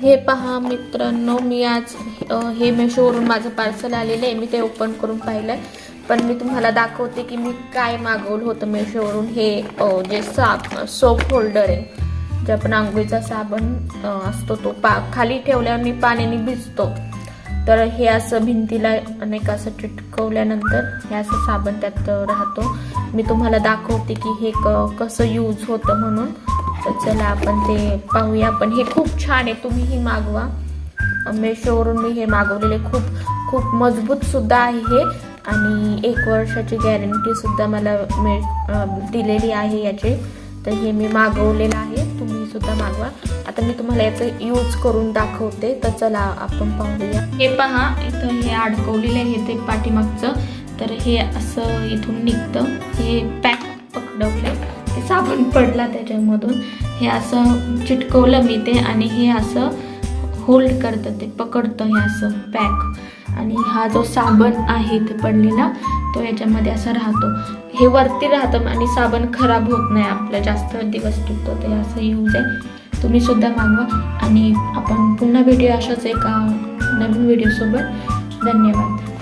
हे पहा मित्रांनो मी आज हे मेशोवरून माझं पार्सल आलेलं आहे. मी ते ओपन करून पाहिलं आहे पण मी तुम्हाला दाखवते की मी काय मागवलं होतं मेशोवरून हे जे साप सोप होल्डर आहे जे आपण आंघोळीचा साबण असतो तो पा खाली ठेवल्यावर मी पाण्याने भिजतो. तर हे असं भिंतीला अनेक असं चिटकवल्यानंतर हे असं साबण त्यात राहतो. मी तुम्हाला दाखवते की हे क कसं यूज होतं म्हणून. तर चला आपण ते पाहूया. पण हे खूप छान आहे. तुम्हीही मागवा. मेशोवरून मी हे मागवलेले खूप खूप मजबूतसुद्धा आहे. हे आणि एक वर्षाची गॅरंटीसुद्धा मला मिळ दिलेली आहे याची. तर हे मी मागवलेलं आहे. तुम्ही सुद्धा मागवा. आता मी तुम्हाला याचं यूज करून दाखवते. तर चला आपण पाहूया. हे पहा इथं हे अडकवलेलं आहे ते पाठीमागचं. तर हे असं इथून निघतं. हे पॅक पकडवलं साबण पडला त्याच्यामधून. हे असं चिटकवलं मी ते आणि हे असं होल्ड करतं ते पकडतं हे असं पॅक आणि हा जो साबण आहे ते पडलेला तो याच्यामध्ये असा राहतो. हे वरती राहतं आणि साबण खराब होत नाही आपलं जास्त दिवस टिकतो ते असं यूज आहे तुम्ही सुद्धा मागवा. आणि आपण पुन्हा भेटूया अशाच एका नवीन व्हिडिओसोबत धन्यवाद.